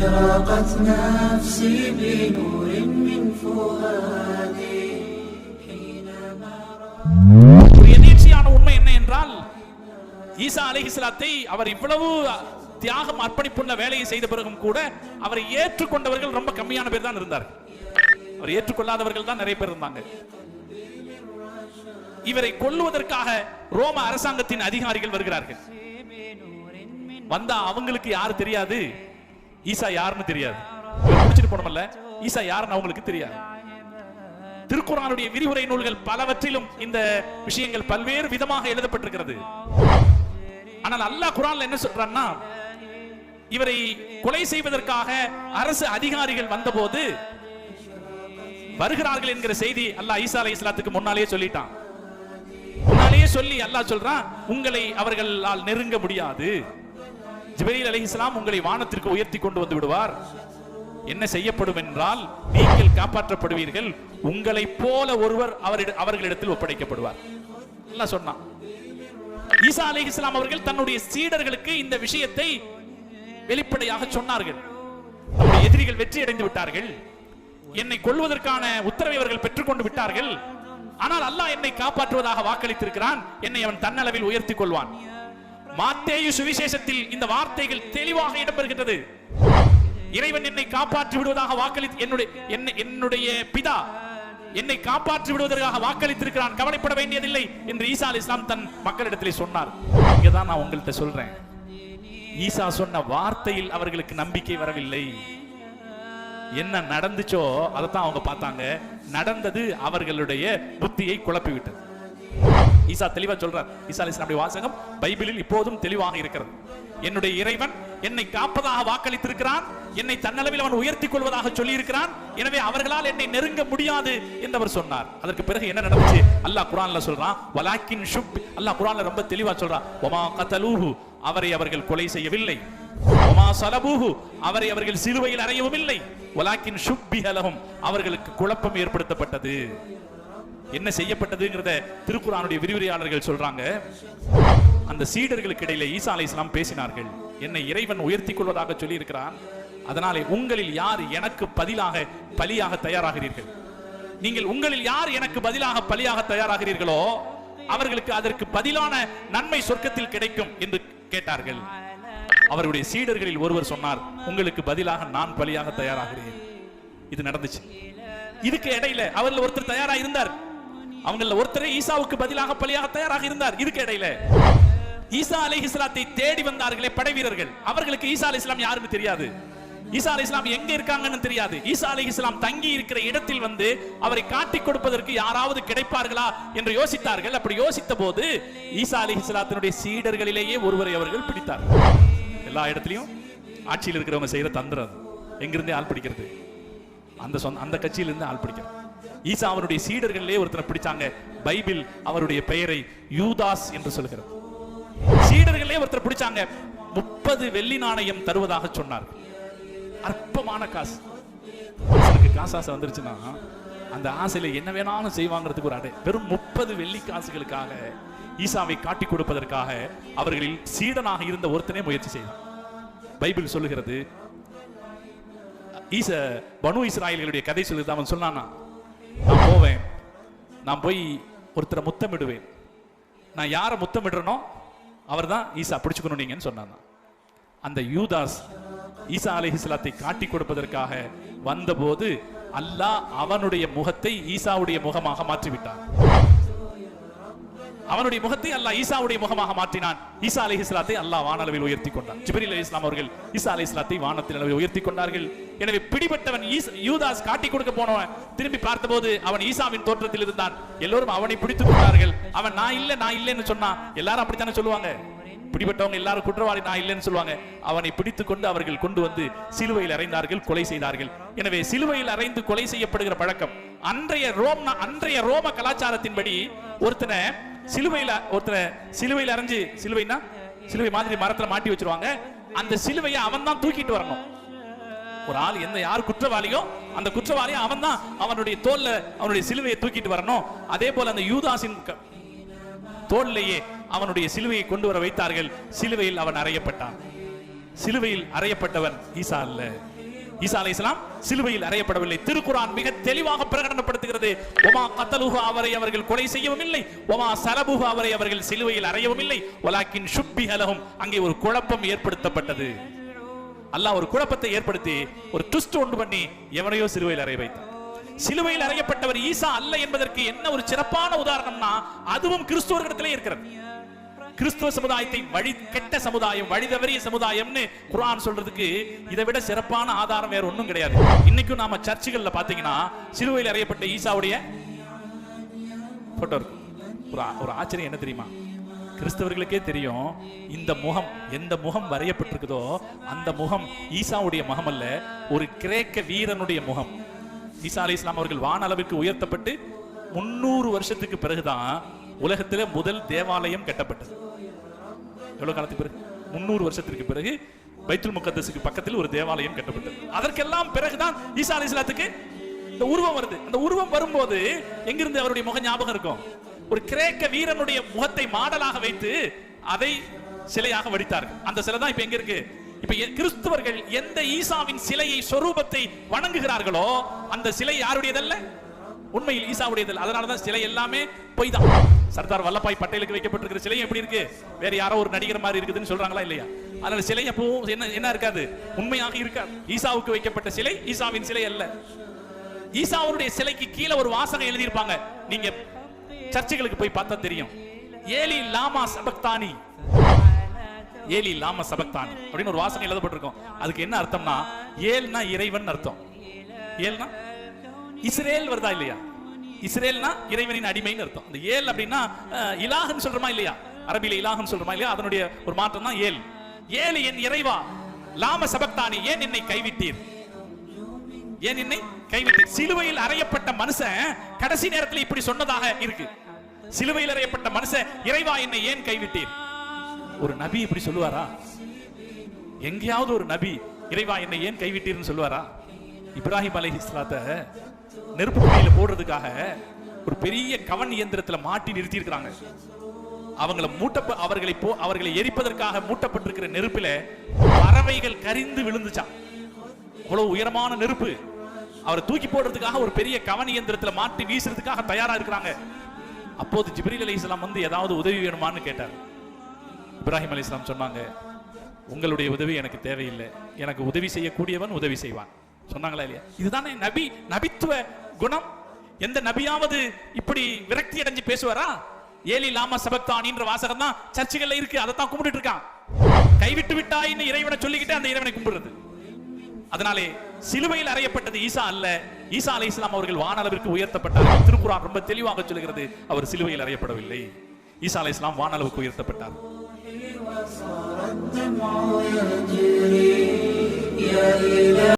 أشرقت نفسي بنور من فؤادي ஒரு எதேச்சையான உண்மை என்ன என்றால் ஈசா அலைஹிஸ்ஸலாத்தை அவர் இவ்வளவு தியாகம் அர்ப்பணிப்புள்ள வேலையை செய்த பிறகும் கூட அவரை ஏற்றுக்கொண்டவர்கள் ரொம்ப கம்மியான பேர் தான் இருந்தார்கள் அவர் ஏற்றுக்கொள்ளாதவர்கள் தான் நிறைய பேர் இருந்தாங்க இவரை கொல்லுவதற்காக ரோம அரசாங்கத்தின் அதிகாரிகள் வருகிறார்கள் வந்தா அவங்களுக்கு யாரு தெரியாது ஈசா யாருன்னு தெரியாது. போனமல்ல? பிடிச்சிட்டு ஈசா யாருன்னு அவங்களுக்கு தெரியாது. திருக்குறானுடைய விரிவுரை நூல்கள் பலவற்றிலும் இந்த விஷயங்கள் பல்வேறு விதமாக எழுதப்பட்டிருக்கிறது. ஆனால் அல்லாஹ் குரான்ல என்ன சொல்றான்னா இவரை கொலை செய்வதற்காக அரசு அதிகாரிகள் வந்தபோது வருகிறார்கள் என்கிற செய்தி அல்லாஹ் ஈசா அலை இஸ்லாத்துக்கு முன்னாலேயே சொல்லிட்டான். முன்னாலேயே சொல்லி அல்லாஹ் சொல்றான் உங்களை அவர்களால் நெருங்க முடியாது. ஜிப்ரீல் அலைஹிஸ்ஸலாம் உங்களை வானத்திற்கு உயர்த்தி கொண்டு வந்து விடுவார். என்ன செய்யப்படும் என்றால் நீங்கள் காப்பாற்றப்படுவீர்கள். உங்களை போல ஒருவர் அவர்களிடத்தில் ஒப்படைக்கப்படுவார். அல்லாஹ் சொன்னான். ஈசா அவர்கள் தன்னுடைய சீடர்களுக்கு இந்த விஷயத்தை வெளிப்படையாக சொன்னார்கள். நம்முடைய எதிரிகள் வெற்றி அடைந்து விட்டார்கள். என்னை கொள்வதற்கான உத்தரவை அவர்கள் பெற்றுக்கொண்டு விட்டார்கள். ஆனால் அல்லாஹ் என்னை காப்பாற்றுவதாக வாக்களித்திருக்கிறான். என்னை அவன் தன்னளவில் உயர்த்தி கொள்வான். மாத்தேயு சுவிசேஷத்தில் இந்த வார்த்தைகள் தெளிவாக இடம்பெறுகின்றது. இறைவன் என்னை காப்பாற்றி விடுவதாக வாக்களித்து என்னுடைய என்னுடைய பிதா என்னை காப்பாற்றி விடுவதற்காக வாக்களித்திருக்கிறான். கவலைப்பட வேண்டியதில்லை என்று ஈசா அலி இஸ்லாம் தன் மக்களிடத்திலே சொன்னார். இங்கதான் நான் உங்கள்கிட்ட சொல்றேன். ஈசா சொன்ன வார்த்தையில் அவர்களுக்கு நம்பிக்கை வரவில்லை. என்ன நடந்துச்சோ அதைத்தான் அவங்க பார்த்தாங்க. நடந்தது அவர்களுடைய புத்தியை குழப்பிவிட்டது. ஈசா தெளிவா சொல்றார். ஈசா அலிஸ்லாமுடைய வாசகம் பைபிளில் இப்போதும் தெளிவாக இருக்கிறது. என்னுடைய இறைவன் என்னை காப்பதாக வாக்களித்திருக்கிறான். என்னை தன்னளவில் அவன் உயர்த்தி கொள்வதாக சொல்லி இருக்கிறான் எனவே அவர்களால் என்னை நெருங்க முடியாது என்று அவர் சொன்னார். அதற்கு பிறகு என்ன நடந்துச்சு? அல்லாஹ் குரான்ல சொல்றான் வலாக்கின் ஷுப் அல்லாஹ் குரான்ல ரொம்ப தெளிவா சொல்றான் ஒமா கதலூஹு அவரை அவர்கள் கொலை செய்யவில்லை. ஒமா சலபூஹு அவரை அவர்கள் சிலுவையில் அறையவும் இல்லை. வலாக்கின் ஷுப்பிஹலஹும் அவர்களுக்கு குழப்பம் ஏற்படுத்தப்பட்டது. என்ன செய்யப்பட்டதுங்கிறத திருக்குறானுடைய விரிவுரையாளர்கள் சொல்றாங்க. அந்த சீடர்களுக்கு இடையில ஈசா அலை இஸ்லாம் பேசினார்கள். என்னை இறைவன் உயர்த்தி கொள்வதாக சொல்லி இருக்கிறான் அதனாலே உங்களில் யார் எனக்கு பதிலாக பலியாக தயாராகிறீர்கள்? நீங்கள் உங்களில் யார் எனக்கு பதிலாக பலியாக தயாராகிறீர்களோ அவர்களுக்கு அதற்கு பதிலான நன்மை சொர்க்கத்தில் கிடைக்கும் என்று கேட்டார்கள். அவருடைய சீடர்களில் ஒருவர் சொன்னார் உங்களுக்கு பதிலாக நான் பலியாக தயாராகிறேன். இது நடந்துச்சு. இதுக்கு இடையில அவர்ல ஒருத்தர் தயாரா இருந்தார். அவங்கள ஒருத்தரே ஈசாவுக்கு பதிலாக பலியாக தயாராக இருந்தார். இதுக்கு இடையில ஈசா இஸ்லாத்தை தேடி வந்தார்களே படை வீரர்கள். அவர்களுக்கு ஈசா இஸ்லாம் யாருன்னு தெரியாது. ஈசா இஸ்லாம் எங்க இருக்காங்கன்னு தெரியாது. ஈசா இஸ்லாம் தங்கி இருக்கிற இடத்தில் வந்து அவரை காட்டிக் கொடுப்பதற்கு யாராவது கிடைப்பார்களா என்று யோசித்தார்கள். அப்படி யோசித்த போது ஈசா இஸ்லாத்தினுடைய சீடர்களிலேயே ஒருவரை அவர்கள் பிடித்தார். எல்லா இடத்துலையும் ஆட்சியில் இருக்கிறவங்க செய்யற தந்திரம் எங்கிருந்தே ஆள் பிடிக்கிறது. அந்த சொந்த அந்த கட்சியிலிருந்து ஆள் பிடிக்கிறது. ஈசா அவருடைய சீடர்களே ஒருத்தரை பிடிச்சாங்க. பைபிள் அவருடைய பெயரை யூதாஸ் என்று சொல்கிறது. சீடர்களே ஒருத்தர் பிடிச்சாங்க. முப்பது வெள்ளி நாணயம் தருவதாக சொன்னார். அற்பமான காசு. மனுஷனுக்கு காசு ஆசை வந்துருச்சுன்னா அந்த ஆசையில என்ன வேணாலும் செய்வாங்கிறதுக்கு ஒரு அடை. வெறும் முப்பது வெள்ளி காசுகளுக்காக ஈசாவை காட்டி கொடுப்பதற்காக அவர்களில் சீடனாக இருந்த ஒருத்தனே முயற்சி செய்தான். பைபிள் சொல்லுகிறது ஈச பனு இஸ்ராயல்களுடைய கதை சொல்லுது அவன் சொன்னானா நான் போய் ஒருத்தரை முத்தமிடுவேன். நான் யாரை முத்தமிடுறனோ அவர் தான் ஈசா பிடிச்சுக்கணும் நீங்கன்னு சொன்னாங்க. அந்த யூதாஸ் ஈசா அலிஹிஸ்லாத்தை காட்டி கொடுப்பதற்காக வந்தபோது அல்லாஹ் அவனுடைய முகத்தை ஈசாவுடைய முகமாக மாற்றிவிட்டான். அவனுடைய முகத்தை அல்லாஹ் ஈசாவுடைய முகமாக மாற்றினான். ஈசா இஸ்லாத்தை அல்லாஹ் வானளவில் உயர்த்தி கொண்டான். ஜிப்ரீல் இஸ்லாம் அவர்கள் ஈசா அலைஹிஸ்ஸலாத்தை வானத்தில் அளவில் உயர்த்தி கொண்டார்கள். எனவே பிடிபட்டவன் ஈஸ்- யூதாஸ் காட்டி கொடுக்க போனவன். திரும்பி பார்த்தபோது அவன் ஈசாவின் தோற்றத்தில் இருந்தான். எல்லோரும் அவனை பிடித்துக் கொண்டார்கள். அவன் நான் இல்லை நான் இல்லைன்னு சொன்னான் எல்லாரும் அப்படித்தானே சொல்லுவாங்க. பிடிபட்டவங்க எல்லாரும் குற்றவாளி நான் இல்லைன்னு சொல்லுவாங்க. அவனை பிடித்து கொண்டு அவர்கள் கொண்டு வந்து சிலுவையில் அறைந்தார்கள் கொலை செய்தார்கள். எனவே சிலுவையில் அறைந்து கொலை செய்யப்படுகிற பழக்கம் அன்றைய ரோம் அன்றைய ரோம கலாச்சாரத்தின்படி ஒருத்தனை சிலுவையில ஒருத்தனை சிலுவையில் அரைஞ்சு சிலுவைனா சிலுவை மாதிரி மரத்துல மாட்டி வச்சிருவாங்க. அந்த சிலுவையை அவன் தான் தூக்கிட்டு வரணும். ஒரு ஆள் எந்த யார் குற்றவாளியோ அந்த குற்றவாளியை அவன் தான் அவனுடைய தோல்ல அவனுடைய சிலுவையை தூக்கிட்டு வரணும். அதே போல அந்த யூதாசின் தோல்லையே அவனுடைய சிலுவையை கொண்டு வர வைத்தார்கள். சிலுவையில் அவன் அறையப்பட்டான். சிலுவையில் அறையப்பட்டவன் ஈசா அல்ல. ஈசா அலைஹிஸ்ஸலாம் சிலுவையில் அறையப்படவில்லை. திருக்குரான் மிக தெளிவாக பிரகடனப்படுத்துகிறது. ஒமா கத்தலுஹு அவரை அவர்கள் கொலை செய்யவும் இல்லை. ஒமா சலபுஹு அவரை அவர்கள் சிலுவையில் அறையவும் இல்லை. ஒலாக்கின் சுப்பி அலகும் அங்கே ஒரு குழப்பம் ஏற்படுத்தப்பட்டது. அல்லாஹ் ஒரு குழப்பத்தை ஏற்படுத்தி ஒரு ட்விஸ்ட் ஒன்று பண்ணி எவனையோ சிலுவையில் அறைய வைத்தார் சிலுவையில் அறையப்பட்டவர் ஈசா அல்ல என்பதற்கு என்ன ஒரு சிறப்பான உதாரணம்னா அதுவும் கிறிஸ்துவர்களிடத்திலே இருக்கிறது. கிறிஸ்துவ சமுதாயத்தை வழி கெட்ட சமுதாயம் வழி தவறிய சமுதாயம்னு குரான் சொல்றதுக்கு இதை விட சிறப்பான ஆதாரம் வேற ஒன்றும் கிடையாது. இன்னைக்கும் நாம சர்ச்சுகள்ல பாத்தீங்கன்னா சிலுவையில் அறையப்பட்ட ஈசாவுடைய போட்டோ இருக்கும் ஒரு ஒரு ஆச்சரியம் என்ன தெரியுமா? கிறிஸ்தவர்களுக்கே தெரியும் இந்த முகம் எந்த முகம் வரையப்பட்டிருக்குதோ அந்த முகம் ஈசாவுடைய முகம் அல்ல ஒரு கிரேக்க வீரனுடைய முகம். ஈசா அலி இஸ்லாம் அவர்கள் வான அளவிற்கு உயர்த்தப்பட்டு முன்னூறு வருஷத்துக்கு பிறகுதான் உலகத்திலே முதல் தேவாலயம் கட்டப்பட்டது. எவ்வளவு காலத்துக்கு பிறகு? முன்னூறு வருஷத்திற்கு பிறகு பைத்துல் முகத்தஸுக்கு பக்கத்தில் ஒரு தேவாலயம் கட்டப்பட்டது. அதற்கெல்லாம் பிறகுதான் ஈசா அலி இஸ்லாத்துக்கு இந்த உருவம் வருது. அந்த உருவம் வரும்போது எங்கிருந்து அவருடைய முகம் ஞாபகம் இருக்கும்? ஒரு கிரேக்க வீரனுடைய முகத்தை மாடலாக வைத்து அதை சிலையாக வடித்தார்கள். அந்த சிலை தான் இப்ப எங்க இருக்கு? இப்ப எ- கிறிஸ்தவர்கள் எந்த ஈசாவின் சிலையை சொரூபத்தை வணங்குகிறார்களோ அந்த சிலை யாருடையதல்ல? உண்மையில் ஈசாவுடையதல்ல. அதனாலதான் சிலை எல்லாமே பொய்தான். சர்தார் வல்லபாய் பட்டேலுக்கு வைக்கப்பட்டிருக்கிற சிலை எப்படி இருக்கு? வேற யாரோ ஒரு நடிகர் மாதிரி இருக்குதுன்னு சொல்றாங்களா இல்லையா? அதனால சிலை எப்பவும் என்ன என்ன இருக்காது? உண்மையாக இருக்காது. ஈசாவுக்கு வைக்கப்பட்ட சிலை ஈசாவின் சிலை அல்ல. ஈசாவுடைய சிலைக்கு கீழே ஒரு வாசகம் எழுதியிருப்பாங்க. நீங்க சர்ச்சைகளுக்கு போய் பார்த்தா தெரியும். ஏலி லாமா சபக்தானி. ஏலி லாம சபக்தானி அப்படின்னு ஒரு வாசகம் எழுதப்பட்டிருக்கும். அதுக்கு என்ன அர்த்தம்னா ஏல்னா இறைவன் அர்த்தம். ஏல்னா இஸ்ரேல் வருதா இல்லையா? இஸ்ரேல்னா இறைவனின் அடிமைன்னு அர்த்தம். அந்த ஏல் அப்படின்னா இலாகன்னு சொல்றமா சொல்றோமா இல்லையா? அரபில இலாகன்னு சொல்றோமா இல்லையா? அதனுடைய ஒரு மாற்றம் தான் ஏல். ஏல் என் இறைவா லாம சபக்தானி ஏன் என்னை கைவிட்டீர்? ஏன் என்னை கைவிட்டீர்? சிலுவையில் அறையப்பட்ட மனுஷன் கடைசி நேரத்தில் இப்படி சொன்னதாக இருக்கு. சிலுவையில் அறையப்பட்ட மனுஷன் இறைவா என்னை ஏன் கைவிட்டீர்? ஒரு நபி இப்படி சொல்லுவாரா? எங்கேயாவது ஒரு நபி இறைவா என்னை ஏன் கைவிட்டீர்னு சொல்லுவாரா? இப்ராஹிம் அலை இஸ்லாத்த நெருப்பு குழியில போடுறதுக்காக ஒரு பெரிய கவன் இயந்திரத்துல மாட்டி நிறுத்தி இருக்கிறாங்க அவங்களை மூட்ட அவர்களை போ அவர்களை எரிப்பதற்காக மூட்டப்பட்டிருக்கிற நெருப்பில பறவைகள் கரிந்து விழுந்துச்சான் அவ்வளவு உயரமான நெருப்பு. அவரை தூக்கி போடுறதுக்காக ஒரு பெரிய கவன் இயந்திரத்துல மாட்டி வீசுறதுக்காக தயாரா இருக்கிறாங்க. அப்போது ஜிப்ரீல் இஸ்லாம் வந்து ஏதாவது உதவி வேணுமான்னு கேட்டார். இப்ராஹிம் அலைஹிஸ்ஸலாம் சொன்னாங்க உங்களுடைய உதவி எனக்கு தேவையில்லை. எனக்கு உதவி செய்யக்கூடியவன் உதவி செய்வான். சொன்னாங்களா இல்லையா இதுதானே நபி நபித்துவ குணம் எந்த நபியாவது இப்படி விரக்தி அடைஞ்சு பேசுவாரா ஏலி லாமா சபக்தானின்ற வாசகம் தான் சர்ச்சுகள்ல இருக்கு அதை தான் கும்பிட்டு இருக்கான் கைவிட்டு விட்டாயின்னு இறைவனை சொல்லிக்கிட்டு அந்த இறைவனை கும்பிடுறது அதனாலே சிலுவையில் அறையப்பட்டது ஈசா அல்ல ஈசா அலை இஸ்லாம் அவர்கள் வானளவிற்கு உயர்த்தப்பட்டார் திருக்குறான் ரொம்ப தெளிவாக சொல்கிறது அவர் சிலுவையில் அறையப்படவில்லை ஈசா அலை இஸ்லாம் வானளவுக்கு உயர்த்தப்பட்டார் الدمع يجري يا إله